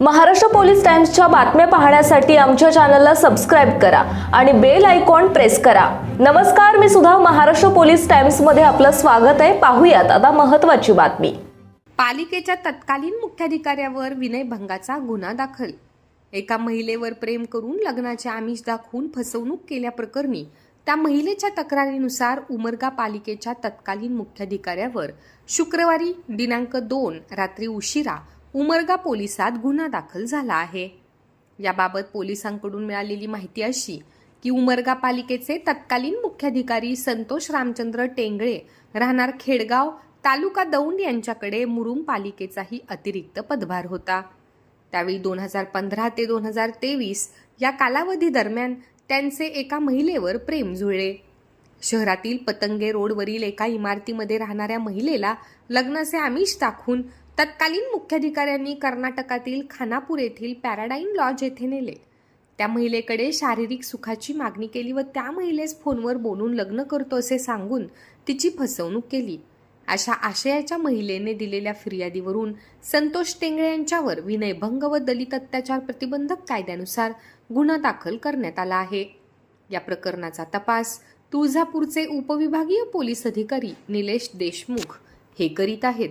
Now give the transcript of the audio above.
Maharashtra police टाइम्सच्या बातम्या पाहण्यासाठी आमच्या चॅनलला सबस्क्राईब करा आणि बेल आयकॉन प्रेस करा. नमस्कार मी सुद्धा महाराष्ट्र पोलीस टाइम्समध्ये आपलं स्वागत आहे. पाहूयात आता महत्वाची बातमी. पालिकेच्या तत्कालीन मुख्याधिकाऱ्यावर विनयभंगाचा गुन्हा दाखल. एका महिलेवर प्रेम करून लग्नाचे आमिष दाखवून फसवणूक केल्याप्रकरणी त्या महिलेच्या तक्रारीनुसार उमरगा पालिकेच्या तत्कालीन मुख्याधिकाऱ्यावर शुक्रवारी दिनांक दोन रात्री उशिरा उमरगा पोलिसात गुन्हा दाखल झाला आहे. याबाबत पोलिसांकडून मिळालेली माहिती अशी की उमरगा पालिकेचे तत्कालीन मुख्याधिकारी संतोष रामचंद्र टेंगळे राहणार खेडगाव तालुका दौंड यांच्याकडे मुरुम पालिकेचाही अतिरिक्त पदभार होता. त्यावेळी दोन हजार पंधरा ते दोन हजार तेवीस या कालावधी दरम्यान त्यांचे एका महिलेवर प्रेम जुळले. शहरातील पतंगे रोडवरील एका इमारतीमध्ये राहणाऱ्या महिलेला लग्नाचे आमिष दाखवून तत्कालीन मुख्याधिकाऱ्यांनी कर्नाटकातील खानापूर येथील पॅराडाईन लॉज येथे नेले. त्या महिलेकडे शारीरिक सुखाची मागणी केली व त्या महिलेस फोनवर बोलून लग्न करतो असे सांगून तिची फसवणूक केली. अशा आशयाच्या महिलेने दिलेल्या फिर्यादीवरून संतोष टेंगळे यांच्यावर विनयभंग व दलित अत्याचार प्रतिबंधक कायद्यानुसार गुन्हा दाखल करण्यात आला आहे. या प्रकरणाचा तपास तुळजापूरचे उपविभागीय पोलीस अधिकारी निलेश देशमुख हे करीत आहेत.